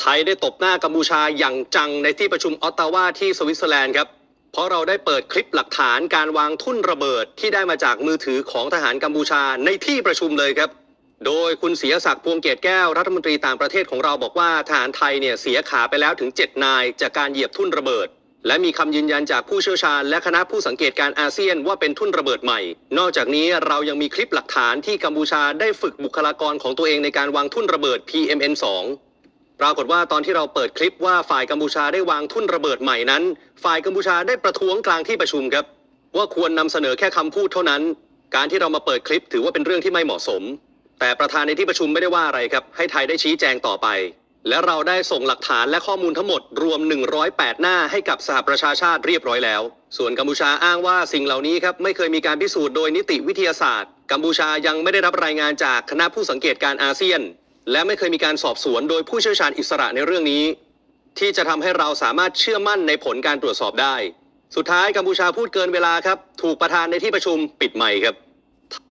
ไทยได้ตบหน้ากัมพูชาอย่างจังในที่ประชุมออตตาวาที่สวิตเซอร์แลนด์ครับ เพราะเราได้เปิดคลิปหลักฐานการวางทุ่นระเบิดที่ได้มาจากมือถือของทหารกัมพูชาในที่ประชุมเลยครับ โดยคุณเสียศักดิ์พวงเกตแก้วรัฐมนตรีต่างประเทศของเราบอกว่าทหารไทยเนี่ยเสียขาไปแล้วถึง 7 นาย จากการเหยียบทุ่นระเบิด และมีคำยืนยันจากผู้เชี่ยวชาญ และคณะผู้สังเกตการอาเซียนว่าเป็นทุ่นระเบิดใหม่ นอกจากนี้เรายังมีคลิปหลักฐานที่กัมพูชาได้ฝึกบุคลากรของตัวเองในการวางทุ่นระเบิด PMN2 ปรากฏว่าตอนที่เราเปิดคลิปว่าฝ่ายกัมพูชาได้วางทุ่นระเบิดใหม่นั้น ฝ่ายกัมพูชาได้ประท้วงกลางที่ประชุมครับ ว่าควรนำเสนอแค่คำพูดเท่านั้น การที่เรามาเปิดคลิปถือว่าเป็นเรื่องที่ไม่เหมาะสม แต่ประธานในที่ประชุมไม่ได้ว่าอะไรครับ ให้ไทยได้ชี้แจงต่อไป และเราได้ส่งหลักฐานและข้อมูลทั้งหมดรวม 108 หน้าให้กับสหประชาชาติเรียบร้อยแล้ว ส่วนกัมพูชาอ้างว่าสิ่งเหล่านี้ครับไม่เคยมีการพิสูจน์โดยนิติวิทยาศาสตร์ กัมพูชายังไม่ได้รับรายงานจากคณะผู้สังเกตการอาเซียน และไม่เคยมีการสอบสวนโดยผู้เชี่ยวชาญอิสระในเรื่องนี้ ที่จะทำให้เราสามารถเชื่อมั่นในผลการตรวจสอบได้ สุดท้ายกัมพูชาพูดเกินเวลาครับ ถูกประธานในที่ประชุมปิดไมค์ครับ